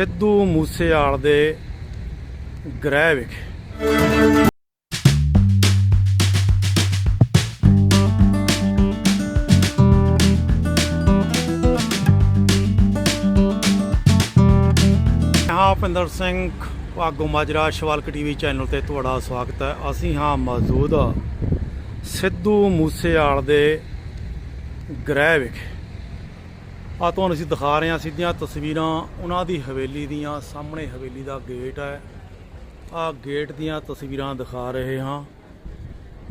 ਸਿੱਧੂ ਮੂਸੇਵਾਲ ਦੇ ਗ੍ਰਹਿ ਵਿਖੇ। ਹਾਂ, ਭਿੰਦਰ ਸਿੰਘ ਭਾਗੋ ਮਾਜਰਾ, ਸ਼ਵਾਲਕ ਟੀਵੀ ਚੈਨਲ ਤੇ ਤੁਹਾਡਾ ਸਵਾਗਤ ਹੈ। ਅਸੀਂ ਹਾਂ ਮੌਜੂਦ ਸਿੱਧੂ ਮੂਸੇਵਾਲ ਦੇ ਗ੍ਰਹਿ ਵਿਖੇ। ਆ ਤੁਹਾਨੂੰ ਅਸੀਂ ਦਿਖਾ ਰਹੇ ਹਾਂ ਸਿੱਧੀਆਂ ਤਸਵੀਰਾਂ ਉਹਨਾਂ ਦੀ ਹਵੇਲੀ ਦੀਆਂ, ਸਾਹਮਣੇ ਹਵੇਲੀ ਦਾ ਗੇਟ ਹੈ। ਆ ਗੇਟ ਦੀਆਂ ਤਸਵੀਰਾਂ ਦਿਖਾ ਰਹੇ ਹਾਂ।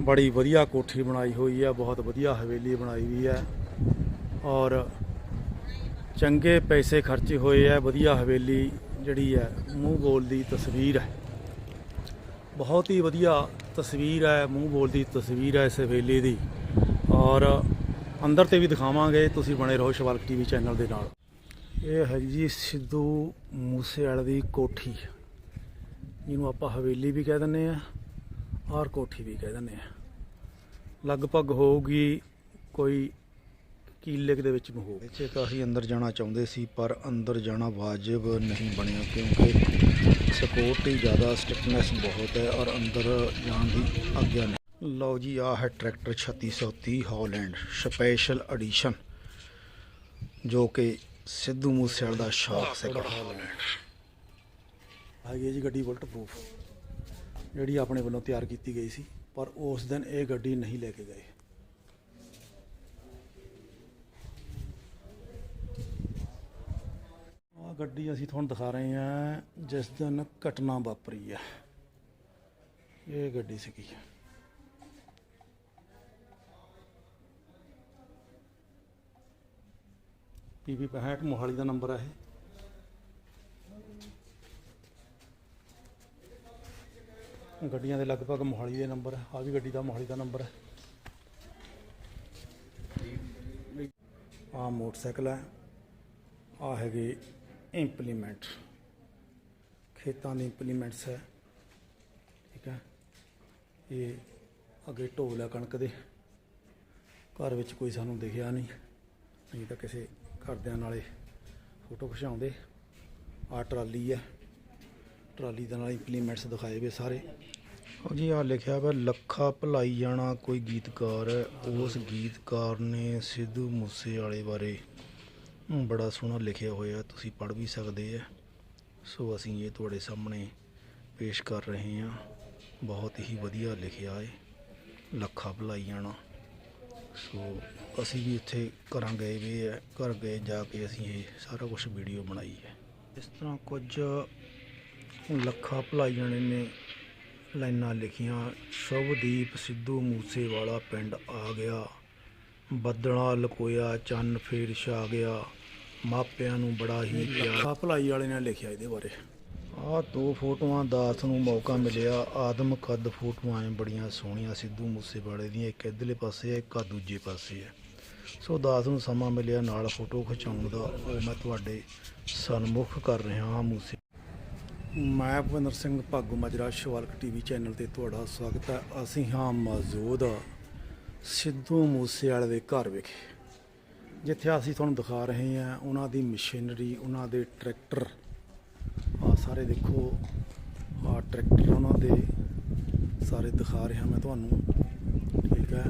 ਬੜੀ ਵਧੀਆ ਕੋਠੀ ਬਣਾਈ ਹੋਈ ਹੈ, ਬਹੁਤ ਵਧੀਆ ਹਵੇਲੀ ਬਣਾਈ ਹੋਈ ਹੈ ਔਰ ਚੰਗੇ ਪੈਸੇ ਖਰਚੇ ਹੋਏ ਹੈ, ਵਧੀਆ ਹਵੇਲੀ ਜਿਹੜੀ ਹੈ, ਮੂੰਹ ਬੋਲ ਦੀ ਤਸਵੀਰ ਹੈ। ਬਹੁਤ ਹੀ ਵਧੀਆ ਤਸਵੀਰ ਹੈ, ਮੂੰਹ ਬੋਲ ਦੀ ਤਸਵੀਰ ਹੈ ਇਸ ਹਵੇਲੀ ਦੀ ਔਰ ਅੰਦਰ ਤੇ ਵੀ ਦਿਖਾਵਾਂਗੇ ਤੁਸੀਂ ਬਣੇ ਰਹੋ ਸ਼ਵਾਲਕ ਟੀਵੀ ਚੈਨਲ ਦੇ ਨਾਲ। ਇਹ ਹੈ ਜੀ ਸਿੱਧੂ ਮੂਸੇਵਾਲੇ ਦੀ ਕੋਠੀ। ਜਿਹਨੂੰ ਆਪਾਂ ਹਵੇਲੀ ਵੀ ਕਹਿ ਦਿੰਦੇ ਆ ਔਰ ਕੋਠੀ ਵੀ ਕਹਿ ਦਿੰਦੇ ਆ। ਲਗਭਗ ਹੋਊਗੀ ਕੋਈ ਕਿੱਲੇ ਦੇ ਵਿੱਚ ਨੂੰ ਹੋਊਗੀ ਇੱਥੇ ਤਾਂ ਅਸੀਂ ਅੰਦਰ ਜਾਣਾ ਚਾਹੁੰਦੇ ਸੀ ਪਰ ਅੰਦਰ ਜਾਣਾ ਵਾਜਬ ਨਹੀਂ ਬਣਿਆ ਕਿਉਂਕਿ ਸਿਕਿਉਰਿਟੀ ਜ਼ਿਆਦਾ ਸਟ੍ਰਿਕਨੈਸ ਬਹੁਤ ਹੈ ਔਰ ਅੰਦਰ ਜਾਣ ਦੀ ਆਗਿਆ ਨਹੀਂ। ਲਓ ਜੀ ਆ ਹੈ ਟਰੈਕਟਰ 3630 ਹਾਲੈਂਡ ਸਪੈਸ਼ਲ ਐਡੀਸ਼ਨ ਜੋ ਕਿ ਸਿੱਧੂ ਮੂਸੇਵਾਲੇ ਦਾ ਸ਼ੌਕ ਸੀਗਾ ਹੈਗੀ ਹੈ। ਜੀ ਗੱਡੀ ਬੁਲਟ ਪ੍ਰੂਫ ਜਿਹੜੀ ਆਪਣੇ ਵੱਲੋਂ ਤਿਆਰ ਕੀਤੀ ਗਈ ਸੀ ਪਰ ਉਸ ਦਿਨ ਇਹ ਗੱਡੀ ਨਹੀਂ ਲੈ ਕੇ ਗਏ। ਆ ਗੱਡੀ ਅਸੀਂ ਤੁਹਾਨੂੰ ਦਿਖਾ ਰਹੇ ਹਾਂ ਜਿਸ ਦਿਨ ਘਟਨਾ ਵਾਪਰੀ ਹੈ। ਇਹ ਗੱਡੀ ਸੀਗੀ। ਪੀਪੀ 65 ਮੋਹਾਲੀ ਦਾ ਨੰਬਰ ਹੈ ਇਹ। ਗੱਡੀਆਂ ਦੇ ਲਗਭਗ ਮੋਹਾਲੀ ਦੇ ਨੰਬਰ ਹੈ ਆ ਵੀ ਗੱਡੀ ਦਾ ਮੋਹਾਲੀ ਦਾ ਨੰਬਰ ਹੈ ਆ ਮੋਟਰਸਾਈਕਲ ਹੈ ਆ ਹੈਗੇ ਇੰਪਲੀਮੈਂਟ ਖੇਤਾਂ ਦੇ ਇੰਪਲੀਮੈਂਟਸ ਹੈ ਠੀਕ ਹੈ ਇਹ ਅੱਗੇ ਢੋਲ ਹੈ ਕਣਕ ਦੇ। ਘਰ ਵਿੱਚ ਕੋਈ ਸਾਨੂੰ ਦਿਖਿਆ ਨਹੀਂ। ਨਹੀਂ ਤਾਂ ਕਿਸੇ ਘਰਦਿਆਂ ਨਾਲੇ ਫੋਟੋ ਖਿਚਾਉਂਦੇ। ਆ ਟਰਾਲੀ ਹੈ। ਟਰਾਲੀ ਦੇ ਨਾਲ ਇੰਪਲੀਮੈਂਟਸ ਦਿਖਾਏ ਵੇ ਸਾਰੇ। ਉਹ ਜੀ ਆ ਲਿਖਿਆ ਵਾ, ਲੱਖਾ ਭਲਾਈ ਜਾਣਾ ਕੋਈ ਗੀਤਕਾਰ ਹੈ। ਉਸ ਗੀਤਕਾਰ ਨੇ ਸਿੱਧੂ ਮੂਸੇਵਾਲੇ ਬਾਰੇ ਬੜਾ ਸੋਹਣਾ ਲਿਖਿਆ ਹੋਇਆ, ਤੁਸੀਂ ਪੜ੍ਹ ਵੀ ਸਕਦੇ ਆ। ਸੋ ਅਸੀਂ ਇਹ ਤੁਹਾਡੇ ਸਾਹਮਣੇ ਪੇਸ਼ ਕਰ ਰਹੇ ਹਾਂ। ਬਹੁਤ ਹੀ ਵਧੀਆ ਲਿਖਿਆ ਹੈ। ਲੱਖਾ ਭਲਾਈ ਜਾਣਾ। ਸੋ ਅਸੀਂ ਵੀ ਇੱਥੇ ਘਰਾਂ ਗਏ ਵੀ ਹੈ ਘਰ ਗਏ ਜਾ ਕੇ ਅਸੀਂ ਇਹ ਸਾਰਾ ਕੁਝ ਵੀਡੀਓ ਬਣਾਈ ਹੈ। ਇਸ ਤਰ੍ਹਾਂ ਕੁਝ ਲੱਖਾ ਭਲਾਈ ਜਾਣੇ ਨੇ ਲਾਈਨਾਂ ਲਿਖੀਆਂ। ਸ਼ੁਭਦੀਪ ਸਿੱਧੂ ਮੂਸੇਵਾਲਾ ਪਿੰਡ ਆ ਗਿਆ। ਬੱਦਲਾਂ ਲਕੋਇਆ ਚੰਨ ਫੇਰ ਛਾ ਗਿਆ। ਮਾਪਿਆਂ ਨੂੰ ਬੜਾ ਹੀ ਪਿਆਰ ਲੱਖਾ ਭਲਾਈ ਵਾਲੇ ਨੇ ਲਿਖਿਆ ਇਹਦੇ ਬਾਰੇ। ਆਹ ਦੋ ਫੋਟੋਆਂ ਦਾਸ ਨੂੰ ਮੌਕਾ ਮਿਲਿਆ। ਆਦਮ ਕੱਦ ਫੋਟੋਆਂ ਐ ਬੜੀਆਂ ਸੋਹਣੀਆਂ, ਸਿੱਧੂ ਮੂਸੇਵਾਲੇ ਦੀਆਂ, ਇੱਕ ਇਧਰਲੇ ਪਾਸੇ ਹੈ, ਇੱਕ ਆ ਦੂਜੇ ਪਾਸੇ ਹੈ। ਸੋ ਦਾਸ ਨੂੰ ਸਮਾਂ ਮਿਲਿਆ ਨਾਲ ਫੋਟੋ ਖਿਚਾਉਣ ਦਾ। ਉਹ ਮੈਂ ਤੁਹਾਡੇ ਸਨਮੁਖ ਕਰ ਰਿਹਾ ਹਾਂ, ਮੂਸੇ ਮੈਂ ਭਵਿੰਦਰ ਸਿੰਘ ਭਾਗੂ ਮਾਜਰਾ, ਸ਼ਵਾਲਕ ਟੀਵੀ ਚੈਨਲ ਤੇ ਤੁਹਾਡਾ ਸਵਾਗਤ ਹੈ। ਅਸੀਂ ਹਾਂ ਮੌਜੂਦ ਸਿੱਧੂ ਮੂਸੇਵਾਲੇ ਦੇ ਘਰ ਵਿਖੇ, ਜਿੱਥੇ ਅਸੀਂ ਤੁਹਾਨੂੰ ਦਿਖਾ ਰਹੇ ਹਾਂ। ਉਹਨਾਂ ਦੀ ਮਸ਼ੀਨਰੀ, ਉਹਨਾਂ ਦੇ ਟਰੈਕਟਰ ਆ ਸਾਰੇ ਦੇਖੋ ਆ ਟਰੈਕਟਰ ਉਹਨਾਂ ਦੇ ਸਾਰੇ ਦਿਖਾ ਰਿਹਾ ਮੈਂ ਤੁਹਾਨੂੰ। ਠੀਕ ਹੈ,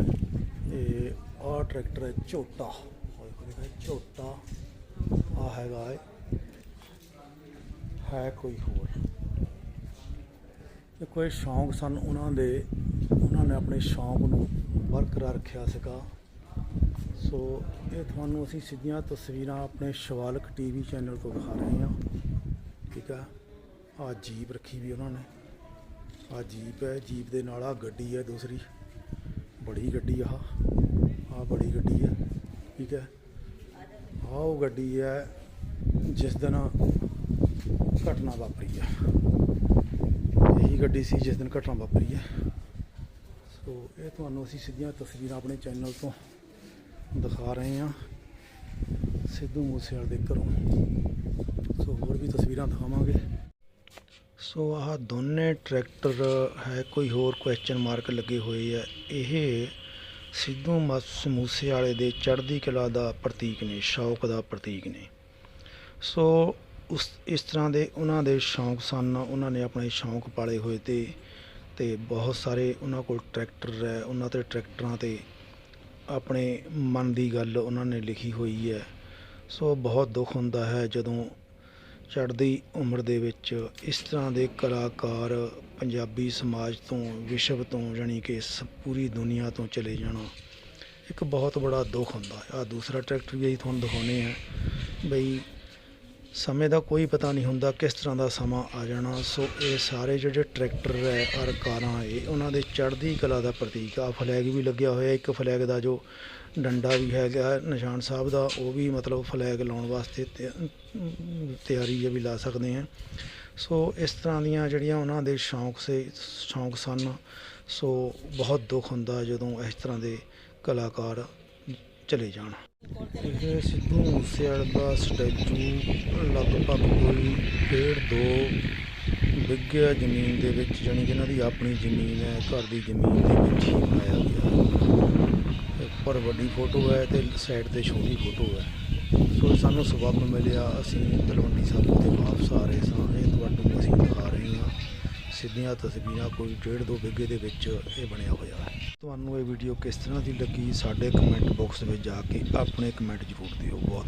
ਇਹ ਆ ਟਰੈਕਟਰ ਹੈ ਝੋਟਾ। ਝੋਟਾ। ਆ ਹੈਗਾ ਹੈ ਕੋਈ ਹੋਰ? ਇਹ ਕੋਈ ਸ਼ੌਂਕ ਸਨ ਉਹਨਾਂ ਦੇ। ਉਹਨਾਂ ਨੇ ਆਪਣੇ ਸ਼ੌਂਕ ਨੂੰ ਬਰਕਰਾਰ ਰੱਖਿਆ ਸੀਗਾ। ਸੋ ਇਹ ਤੁਹਾਨੂੰ ਅਸੀਂ ਸਿੱਧੀਆਂ ਤਸਵੀਰਾਂ ਆਪਣੇ ਸ਼ਵਾਲਕ ਟੀਵੀ ਚੈਨਲ ਤੋਂ ਦਿਖਾ ਰਹੇ ਹਾਂ। ਠੀਕ ਆ। ਆ ਜੀਪ ਰੱਖੀ ਵੀ ਉਹਨਾਂ ਨੇ। ਆ ਜੀਪ ਹੈ, ਜੀਪ ਦੇ ਨਾਲ ਆ ਗੱਡੀ ਹੈ ਦੂਸਰੀ। ਬੜੀ ਗੱਡੀ ਆ ਆ ਬੜੀ ਗੱਡੀ ਹੈ, ਠੀਕ ਹੈ। ਆ ਉਹ ਗੱਡੀ ਹੈ ਜਿਸ ਦਿਨ ਘਟਨਾ ਵਾਪਰੀ ਹੈ। ਇਹੀ ਗੱਡੀ ਸੀ ਜਿਸ ਦਿਨ ਘਟਨਾ ਵਾਪਰੀ ਹੈ। ਸੋ ਇਹ ਤੁਹਾਨੂੰ ਅਸੀਂ ਸਿੱਧੀਆਂ ਤਸਵੀਰਾਂ ਆਪਣੇ ਚੈਨਲ ਤੋਂ ਦਿਖਾ ਰਹੇ ਹਾਂ। ਸਿੱਧੂ ਮੂਸੇਵਾਲੇ ਦੇ ਘਰੋਂ। ਸੋ ਹੋਰ ਵੀ ਤਸਵੀਰਾਂ ਦਿਖਾਵਾਂਗੇ। ਸੋ ਆਹ ਦੋਨੇ ਟਰੈਕਟਰ ਹੈ, ਕੋਈ ਹੋਰ ਕੁਐਸਚਨ ਮਾਰਕ ਲੱਗੇ ਹੋਏ ਆ। ਇਹ ਸਿੱਧੂ ਮਸ ਮੂਸੇਵਾਲੇ ਦੇ ਚੜ੍ਹਦੀ ਕਲਾ ਦਾ ਪ੍ਰਤੀਕ ਨੇ, ਸ਼ੌਕ ਦਾ ਪ੍ਰਤੀਕ ਨੇ। ਸੋ ਉਸ, ਇਸ ਤਰ੍ਹਾਂ ਦੇ ਉਹਨਾਂ ਦੇ ਸ਼ੌਂਕ ਸਨ, ਉਹਨਾਂ ਨੇ ਆਪਣੇ ਸ਼ੌਂਕ ਪਾਲੇ ਹੋਏ ਤੇ ਤੇ ਬਹੁਤ ਸਾਰੇ ਉਹਨਾਂ ਕੋਲ ਟਰੈਕਟਰ ਹੈ, ਉਹਨਾਂ ਤੇ ਟਰੈਕਟਰਾਂ ਤੇ ਆਪਣੇ ਮਨ ਦੀ ਗੱਲ ਉਹਨਾਂ ਨੇ ਲਿਖੀ ਹੋਈ ਹੈ। ਸੋ ਬਹੁਤ ਦੁੱਖ ਹੁੰਦਾ ਹੈ ਜਦੋਂ ਚੜ੍ਹਦੀ ਉਮਰ ਦੇ ਵਿੱਚ ਇਸ ਤਰ੍ਹਾਂ ਦੇ ਕਲਾਕਾਰ ਪੰਜਾਬੀ ਸਮਾਜ ਤੋਂ, ਵਿਸ਼ਵ ਤੋਂ ਜਾਣੀ ਕਿ ਇਸ ਪੂਰੀ ਦੁਨੀਆ ਤੋਂ ਚਲੇ ਜਾਣਾ ਇੱਕ ਬਹੁਤ ਬੜਾ ਦੁੱਖ ਹੁੰਦਾ ਹੈ। ਆ ਦੂਸਰਾ ਟਰੈਕਟਰ ਵੀ ਅਸੀਂ ਤੁਹਾਨੂੰ ਦਿਖਾਉਨੇ ਆ ਬਈ ਸਮੇਂ ਦਾ ਕੋਈ ਪਤਾ ਨਹੀਂ ਹੁੰਦਾ ਕਿਸ ਤਰ੍ਹਾਂ ਦਾ ਸਮਾਂ ਆ ਜਾਣਾ। ਸੋ ਇਹ ਸਾਰੇ ਜਿਹੜੇ ਟਰੈਕਟਰ ਹੈ, ਔਰ ਕਾਰਾਂ, ਇਹ ਉਹਨਾਂ ਦੇ ਚੜ੍ਹਦੀ ਕਲਾ ਦਾ ਪ੍ਰਤੀਕ ਆ। ਫਲੈਗ ਵੀ ਲੱਗਿਆ ਹੋਇਆ, ਇੱਕ ਫਲੈਗ ਦਾ ਜੋ ਡੰਡਾ ਵੀ ਹੈਗਾ, ਨਿਸ਼ਾਨ ਸਾਹਿਬ ਦਾ, ਉਹ ਵੀ ਮਤਲਬ ਫਲੈਗ ਲਾਉਣ ਵਾਸਤੇ ਤਿਆ- ਤਿਆਰੀ ਹੈ ਵੀ ਲਾ ਸਕਦੇ ਹਾਂ। ਸੋ ਇਸ ਤਰ੍ਹਾਂ ਦੀਆਂ ਜਿਹੜੀਆਂ ਉਹਨਾਂ ਦੇ ਸ਼ੌਂਕ ਸੇ, ਸ਼ੌਂਕ ਸਨ, ਸੋ ਬਹੁਤ ਦੁੱਖ ਹੁੰਦਾ ਜਦੋਂ ਇਸ ਤਰ੍ਹਾਂ ਦੇ ਕਲਾਕਾਰ ਚਲੇ ਜਾਣ। ਇਹ ਸਿੱਧੂ ਮੂਸੇਵਾਲੇ ਦਾ ਸਟੈਚੂ, ਲਗਭਗ ਕੋਈ ਡੇਢ ਦੋ ਬਿੱਗੇ ਜ਼ਮੀਨ ਦੇ ਵਿੱਚ, ਜਾਣੀ ਕਿ ਇਹਨਾਂ ਦੀ ਆਪਣੀ ਜ਼ਮੀਨ ਹੈ, ਘਰ ਦੀ ਜ਼ਮੀਨ ਦੇ ਵਿੱਚ ਹੀ ਬਣਾਇਆ ਗਿਆ ਹੈ। ਉੱਪਰ ਵੱਡੀ ਫੋਟੋ ਹੈ ਤੇ ਸਾਈਡ ਤੇ ਛੋਟੀ ਫੋਟੋ ਹੈ। ਸੋ ਸਾਨੂੰ ਸਬੱਬ ਮਿਲਿਆ, ਅਸੀਂ ਤਲਵੰਡੀ ਸਾਬੋ ਦੇ ਵਾਪਸ ਆ ਰਹੇ ਸਾਂ ਇਹ ਤੁਹਾਨੂੰ ਅਸੀਂ ਦਿਖਾ ਰਹੇ ਹਾਂ ਸਿੱਧੀਆਂ ਤਸਵੀਰਾਂ ਕੋਈ ਡੇਢ ਦੋ ਬਿੱਗੇ ਦੇ ਵਿੱਚ ਇਹ ਬਣਿਆ ਹੋਇਆ ਹੈ। ਤੁਹਾਨੂੰ ਇਹ ਵੀਡੀਓ ਕਿਸ ਤਰ੍ਹਾਂ ਦੀ ਲੱਗੀ, ਸਾਡੇ ਕਮੈਂਟ ਬਾਕਸ ਵਿੱਚ ਜਾ ਕੇ ਆਪਣੇ ਕਮੈਂਟ ਜ਼ਰੂਰ ਦਿਓ। ਬਹੁਤ